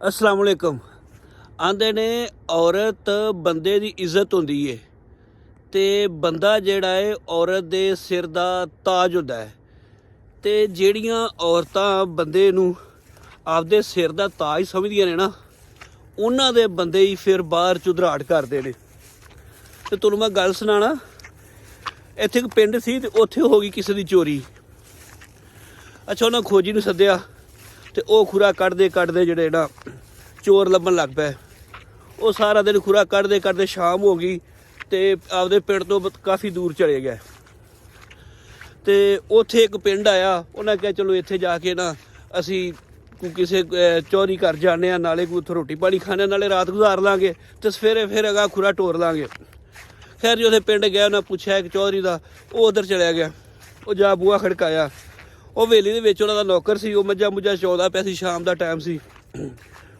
ਅਸਲਾਮ ਵਾਲੇਕਮ ਆਂਦੇ ਨੇ, ਔਰਤ ਬੰਦੇ ਦੀ ਇੱਜ਼ਤ ਹੁੰਦੀ ਏ ਤੇ ਬੰਦਾ ਜਿਹੜਾ ਏ, ਔਰਤ ਦੇ ਸਿਰ ਦਾ ਤਾਜ ਹੁੰਦਾ ਹੈ ਤੇ ਜਿਹੜੀਆਂ ਔਰਤਾਂ ਬੰਦੇ ਨੂੰ ਆਪਦੇ ਸਿਰ ਦਾ ਤਾਜ ਸਮਝਦੀਆਂ ਨੇ ਨਾ, ਉਹਨਾਂ ਦੇ ਬੰਦੇ ਹੀ ਫਿਰ ਬਾਹਰ ਚੁਧਰਾਟ ਕਰਦੇ ਨੇ। ਤੇ ਤੁਹਾਨੂੰ ਮੈਂ ਗੱਲ ਸੁਣਾਣਾ, ਇੱਥੇ ਇੱਕ ਪਿੰਡ ਸੀ ਤੇ ਉੱਥੇ ਹੋ ਗਈ ਕਿਸੇ ਦੀ ਚੋਰੀ। ਅੱਛਾ, ਉਹਨਾਂ ਖੋਜੀ ਨੂੰ ਸੱਦਿਆ। ਤੇ ਉਹ ਖੁਰਾ ਕੱਢਦੇ ਕੱਢਦੇ ਜਿਹੜੇ ਨਾ ਚੋਰ ਲੱਭਣ ਲੱਗ ਪਏ। ਉਹ ਸਾਰਾ ਦਿਨ ਖੁਰਾ ਕੱਢਦੇ ਕੱਢਦੇ ਸ਼ਾਮ ਹੋ ਗਈ ਤੇ ਆਪਦੇ ਪਿੰਡ ਤੋਂ ਬ- ਕਾਫੀ ਦੂਰ ਚਲੇ ਗਏ। ਤੇ ਉੱਥੇ ਇੱਕ ਪਿੰਡ ਆਇਆ ਉਹਨਾਂ ਕਿਹਾ ਚਲੋ ਇੱਥੇ ਜਾ ਕੇ ਨਾ ਅਸੀਂ ਕੋਈ ਕਿਸੇ ਅਹ, ਚੋਰੀ ਕਰ ਜਾਂਦੇ ਆ ਨਾਲੇ ਕੋਈ ਉੱਥੋਂ ਰੋਟੀ ਪਾਣੀ ਖਾਣੇ ਨਾਲੇ ਰਾਤ ਗੁਜ਼ਾਰ ਲਾਂਗੇ ਤੇ ਸਵੇਰੇ ਫਿਰ ਅਗਾ ਖੁਰਾ ਟੋਰ ਲਾਂਗੇ। ਖੈਰ ਜੀ ਉਹਦੇ ਪਿੰਡ ਗਿਆ ਉਹਨਾਂ ਪੁੱਛਿਆ ਇੱਕ ਚੌਧਰੀ ਦਾ ਉਹ ਉਧਰ ਚਲਿਆ ਗਿਆ। ਉਹ ਜਾ ਬੂਆ ਖੜਕਾਇਆ। ਉਹ ਵੇਲੀ ਦੇ ਵਿੱਚ ਉਹਨਾਂ ਦਾ ਨੌਕਰ ਸੀ, ਉਹ ਮੱਝਾਂ ਮੁੱਝਾਂ ਚੌਦਾ ਪਿਆ ਸੀ, ਸ਼ਾਮ ਦਾ ਟਾਈਮ ਸੀ।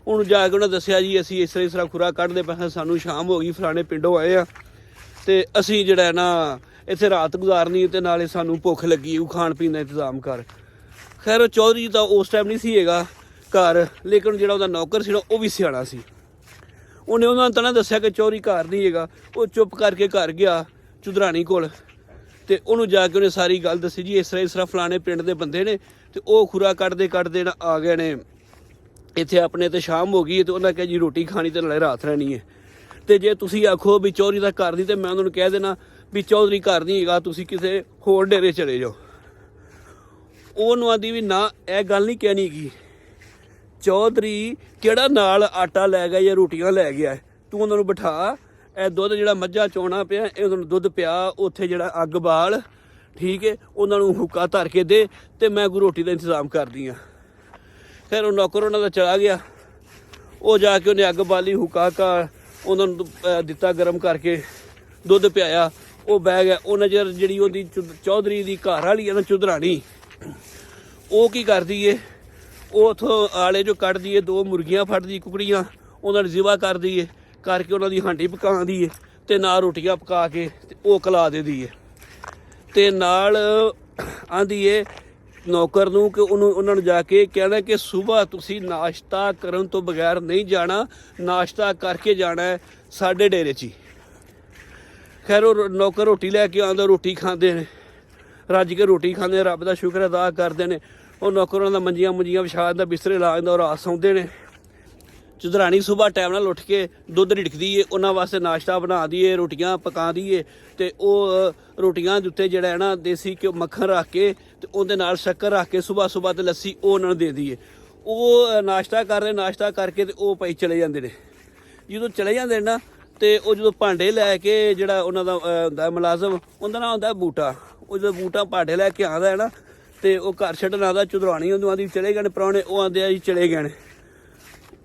ਉਹਨੂੰ ਜਾ ਕੇ ਉਹਨਾਂ ਦੱਸਿਆ ਜੀ, ਅਸੀਂ ਇਸ ਤਰ੍ਹਾਂ ਇਸ ਤਰ੍ਹਾਂ ਖੁਰਾ ਕੱਢਦੇ ਪਏ ਸਾਨੂੰ ਸ਼ਾਮ ਹੋ ਗਈ, ਫਲਾਣੇ ਪਿੰਡੋਂ ਆਏ ਆ ਤੇ ਅਸੀਂ ਜਿਹੜਾ ਨਾ, ਇੱਥੇ ਰਾਤ ਗੁਜ਼ਾਰਨੀ ਹੈ ਤੇ ਨਾਲੇ ਸਾਨੂੰ ਭੁੱਖ ਲੱਗੀ, ਉਹ ਖਾਣ ਪੀਣ ਦਾ ਇੰਤਜ਼ਾਮ ਕਰ। ਖੈਰ, ਉਹ ਚੌਧਰੀ ਤਾਂ ਉਸ ਟਾਈਮ ਨਹੀਂ ਸੀ ਹੈਗਾ ਘਰ, ਲੇਕਿਨ ਜਿਹੜਾ ਉਹਦਾ ਨੌਕਰ ਸੀ ਨਾ, ਉਹ ਵੀ ਸਿਆਣਾ ਸੀ। ਉਹਨੇ ਉਹਨਾਂ ਨੂੰ ਤਾਂ ਨਾ ਦੱਸਿਆ ਕਿ ਚੌਰੀ ਘਰ ਨਹੀਂ ਹੈਗਾ, ਉਹ ਚੁੱਪ ਕਰਕੇ ਘਰ ਗਿਆ ਚੁਦਰਾਣੀ ਕੋਲ। ਤੇ ਉਹਨੂੰ ਜਾ ਕੇ ਉਹਨੇ ਸਾਰੀ ਗੱਲ ਦੱਸੀ ਜੀ, ਇਸ ਤਰ੍ਹਾਂ ਇਸ ਤਰ੍ਹਾਂ ਫਲਾਣੇ ਪਿੰਡ ਦੇ ਬੰਦੇ ਨੇ ਤੇ ਉਹ ਖੁਰਾ ਕੱਢਦੇ ਕੱਢਦੇ ਨਾ ਆ ਗਏ ਨੇ। ਇੱਥੇ ਆਪਣੇ ਤੇ ਸ਼ਾਮ ਹੋ ਗਈ ਹੈ ਤੇ ਉਹਨਾਂ ਕਿਹਾ ਜੀ ਰੋਟੀ ਖਾਣੀ ਤੇ ਨਾਲੇ ਰਾਤ ਰਹਿਣੀ ਹੈ। ਤੇ ਜੇ ਤੁਸੀਂ ਆਖੋ ਵੀ ਚੌਧਰੀ ਦਾ ਘਰ ਨਹੀਂ ਤੇ ਮੈਂ ਉਹਨਾਂ ਨੂੰ ਕਹਿ ਦੇਣਾ ਵੀ ਚੌਧਰੀ ਘਰ ਨਹੀਂ ਹੈਗਾ, ਤੁਸੀਂ ਕਿਸੇ ਹੋਰ ਡੇਰੇ ਚਲੇ ਜਾਓ। ਉਹਨੂੰ ਆਦੀ ਵੀ ਨਾ, ਇਹ ਗੱਲ ਨਹੀਂ ਕਹਿਣੀ ਗੀ ਚੌਧਰੀ ਕਿਹੜਾ ਨਾਲ ਆਟਾ ਲੈ ਗਿਆ ਜਾਂ ਰੋਟੀਆਂ ਲੈ ਗਿਆ ਤੂੰ ਉਹਨਾਂ ਨੂੰ ਬਿਠਾ। ਇਹ ਦੁੱਧ ਜਿਹੜਾ ਮੱਝਾਂ ਚੋਣਾ ਪਿਆ ਇਹ ਉਹਨਾਂ ਨੂੰ ਦੁੱਧ ਪਿਆ ਉੱਥੇ ਜਿਹੜਾ ਅੱਗ ਬਾਲ ਠੀਕ ਹੈ ਉਹਨਾਂ ਨੂੰ ਹੁੱਕਾ ਧਰ ਕੇ ਦੇ ਤੇ ਮੈਂ ਗੁਰੂ ਰੋਟੀ ਦਾ ਇੰਤਜ਼ਾਮ ਕਰਦੀ ਆ। ਫਿਰ ਉਹ ਨੌਕਰ ਉਹਨਾਂ ਦਾ ਚਲਾ ਗਿਆ। ਉਹ ਜਾ ਕੇ ਉਹਨੇ ਅੱਗ ਬਾਲੀ ਹੁੱਕਾ ਕਾ ਉਹਨਾਂ ਨੂੰ ਅਹ, ਦਿੱਤਾ ਗਰਮ ਕਰਕੇ ਦੁੱਧ ਪਿਆਇਆ। ਉਹ ਬਹਿ ਗਿਆ। ਉਹ ਨਜ਼ਰ ਜਿਹੜੀ ਉਹਦੀ ਚੁ- ਚੌਧਰੀ ਦੀ ਘਰ ਵਾਲੀ ਹੈ ਨਾ ਚੁਧਰਾਣੀ ਉਹ ਕੀ ਕਰਦੀ ਏ? ਉਹ ਉਥੋਂ ਆਲੇ ਜੋ ਕੱਢਦੀ ਏ ਦੋ ਮੁਰਗੀਆਂ ਫੜਦੀ ਕੁਕੜੀਆਂ ਉਹਨਾਂ ਨੂੰ ਜ਼ਿਵਾ ਕਰਦੀ ਏ। ਕਰਕੇ ਉਹਨਾਂ ਦੀ ਹਾਂਡੀ ਪਕਾਉਂਦੀ ਏ ਤੇ ਨਾਲ ਰੋਟੀਆਂ ਪਕਾ ਕੇ ਤੇ ਉਹ ਕਲਾ ਦੇਦੀ ਏ। ਤੇ ਨਾਲ ਆਂਦੀ ਏ ਨੌਕਰ ਨੂੰ ਕਿ ਉਹਨੂੰ ਉਹਨਾਂ ਨੂੰ ਜਾ ਕੇ ਕਹਿਣਾ ਕਿ ਸਵੇਰ ਤੁਸੀਂ ਨਾਸ਼ਤਾ ਕਰਨ ਤੋਂ ਬਗੈਰ ਨਹੀਂ ਜਾਣਾ, ਨਾਸ਼ਤਾ ਕਰਕੇ ਜਾਣਾ ਹੈ ਸਾਡੇ ਡੇਰੇ 'ਚ ਹੀ। ਖੈਰ ਉਹ ਨੌਕਰ ਰੋਟੀ ਲੈ ਕੇ ਆਉਂਦਾ, ਰੋਟੀ ਖਾਂਦੇ ਨੇ। ਰੱਜ ਕੇ ਰੋਟੀ ਖਾਂਦੇ ਰੱਬ ਦਾ ਸ਼ੁਕਰ ਅਦਾ ਕਰਦੇ ਨੇ। ਉਹ ਨੌਕਰ ਉਹਨਾਂ ਦਾ ਮੰਜੀਆਂ ਮੁੰਜੀਆਂ ਵਿਛਾ ਦਿੰਦਾ, ਬਿਸਤਰੇ ਲਾ ਦਿੰਦਾ, ਉਹ ਰਾਤ ਸੌਂਦੇ ਨੇ। ਚੁਦਰਾਣੀ ਸਵੇਰ ਟਾਈਮ ਨਾਲ ਉੱਠ ਕੇ ਦੁੱਧ ਰਿੜਕਦੀ ਏ ਉਹਨਾਂ ਵਾਸਤੇ ਨਾਸ਼ਤਾ ਬਣਾ ਦਈਏ ਰੋਟੀਆਂ ਪਕਾ ਦਈਏ ਤੇ ਉਹ ਰੋਟੀਆਂ ਦੇ ਉੱਤੇ ਜਿਹੜਾ ਹੈ ਨਾ ਦੇਸੀ ਘਿਓ ਮੱਖਣ ਰੱਖ ਕੇ ਤੇ ਉਹਦੇ ਨਾਲ ਸ਼ੱਕਰ ਰੱਖ ਕੇ ਸਵੇਰ ਸਵੇਰ ਤੇ ਲੱਸੀ ਉਹ ਉਹਨਾਂ ਨੂੰ ਦੇ ਦਈਏ। ਉਹ ਅ, ਨਾਸ਼ਤਾ ਕਰਦੇ ਨਾਸ਼ਤਾ ਕਰਕੇ ਤੇ ਉਹ ਪਈ ਚਲੇ ਜਾਂਦੇ ਨੇ। ਜਦੋਂ ਚਲੇ ਜਾਂਦੇ ਨੇ ਨਾ ਤੇ ਉਹ ਜਦੋਂ ਭਾਂਡੇ ਲੈ ਕੇ ਜਿਹੜਾ ਉਹਨਾਂ ਦਾ ਹੁੰਦਾ ਮੁਲਾਜ਼ਮ ਉਹਦਾ ਨਾਮ ਹੁੰਦਾ ਬੂਟਾ। ਉਹ ਜਦੋਂ ਬੂਟਾ ਭਾਂਡੇ ਲੈ ਕੇ ਆਉਂਦਾ ਹੈ ਨਾ ਤੇ ਉਹ ਘਰ ਛੱਡਣ ਆਉਂਦਾ ਚੁਦਰਾਣੀ ਉਹਨੂੰ ਆਂਦੀ ਚਲੇ ਗਏ ਨੇ ਪ੍ਰਾਹੁਣੇ ਉਹ ਆਂਦੇ ਆ ਜੀ ਚਲੇ ਗਏ ਨੇ।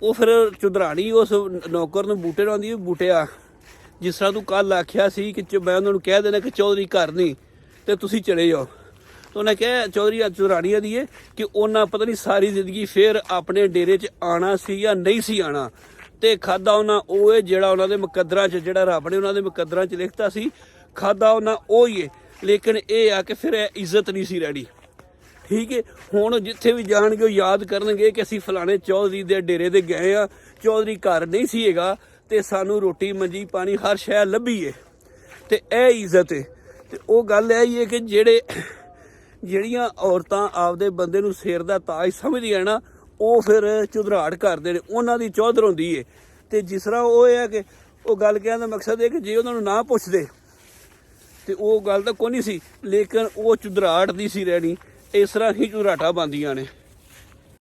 ਉਹ ਫਿਰ ਚੁਦਰਾਣੀ ਉਸ ਨੌਕਰ ਨੂੰ ਬੂਟੇ ਨੂੰ ਆਂਦੀ ਬੂਟਿਆ, ਜਿਸ ਤਰ੍ਹਾਂ ਤੂੰ ਕੱਲ ਆਖਿਆ ਸੀ ਕਿ ਚ- ਮੈਂ ਉਹਨਾਂ ਨੂੰ ਕਹਿ ਦੇਣਾ ਕਿ ਚੌਧਰੀ ਘਰ ਨਹੀਂ, ਤੇ ਤੁਸੀਂ ਚਲੇ ਜਾਓ। ਤਾਂ ਉਹਨੇ ਕਿਹਾ, ਚੌਧਰੀ ਚੁਦਰਾਣੀ ਦੀ ਹੈ ਕਿ ਉਹਨਾਂ ਪਤਾ ਨਹੀਂ ਸਾਰੀ ਜ਼ਿੰਦਗੀ ਫਿਰ ਆਪਣੇ ਡੇਰੇ 'ਚ ਆਣਾ ਸੀ ਜਾਂ ਨਹੀਂ ਸੀ ਆਣਾ ਤੇ ਖਾਦਾ ਉਹਨਾਂ ਉਹ ਹੈ ਜਿਹੜਾ ਉਹਨਾਂ ਦੇ ਮੁਕੱਦਰਾਂ 'ਚ, ਜਿਹੜਾ ਰੱਬ ਨੇ ਉਹਨਾਂ ਦੇ ਮੁਕੱਦਰਾਂ 'ਚ ਲਿਖਤਾ ਸੀ ਖਾਦਾ ਉਹਨਾਂ ਉਹ ਹੀ ਹੈ ਲੇਕਿਨ ਇਹ ਆ ਕਿ ਫਿਰ ਇਹ ਇੱਜ਼ਤ ਨਹੀਂ ਸੀ ਰਹਿਣੀ। ਠੀਕ ਹੈ ਹੁਣ ਜਿੱਥੇ ਵੀ ਜਾਣਗੇ ਉਹ ਯਾਦ ਕਰਨਗੇ ਕਿ ਅਸੀਂ ਫਲਾਣੇ ਚੌਧਰੀ ਦੇ ਡੇਰੇ ਦੇ ਗਏ ਆ। ਚੌਧਰੀ ਘਰ ਨਹੀਂ ਸੀ ਹੈਗਾ ਤੇ ਸਾਨੂੰ ਰੋਟੀ, ਮੰਜੀ, ਪਾਣੀ ਹਰ ਸ਼ੈ ਲੱਭੀ ਏ। ਤੇ ਇਹ ਇੱਜ਼ਤ ਏ। ਤੇ ਉਹ ਗੱਲ ਇਹ ਹੀ ਹੈ ਕਿ ਜਿਹੜੇ ਜਿਹੜੀਆਂ ਔਰਤਾਂ ਆਪਦੇ ਬੰਦੇ ਨੂੰ ਸਿਰ ਦਾ ਤਾਜ ਸਮਝਦੀਆਂ ਨਾ, ਉਹ ਫਿਰ ਚੁਧਰਾਟ ਕਰਦੇ ਨੇ। ਉਹਨਾਂ ਦੀ ਚੌਧਰ ਹੁੰਦੀ ਏ। ਤੇ ਜਿਸ ਤਰ੍ਹਾਂ ਉਹ ਇਹ ਹੈ ਕਿ ਉਹ ਗੱਲ ਕਹਿਣ ਦਾ ਮਕਸਦ ਇਹ ਕਿ ਜੇ ਉਹਨਾਂ ਨੂੰ ਨਾ ਪੁੱਛਦੇ, ਤੇ ਉਹ ਗੱਲ ਤਾਂ ਕੋਈ ਨਹੀਂ ਸੀ। ਲੇਕਿਨ ਉਹ ਚੁਦਰਾਟ ਦੀ ਸੀ ਰਹਿਣੀ। ਇਸ ਤਰ੍ਹਾਂ ਹੀ ਚੁਦਰਾਟਾ ਬੰਦੀਆਂ ਨੇ।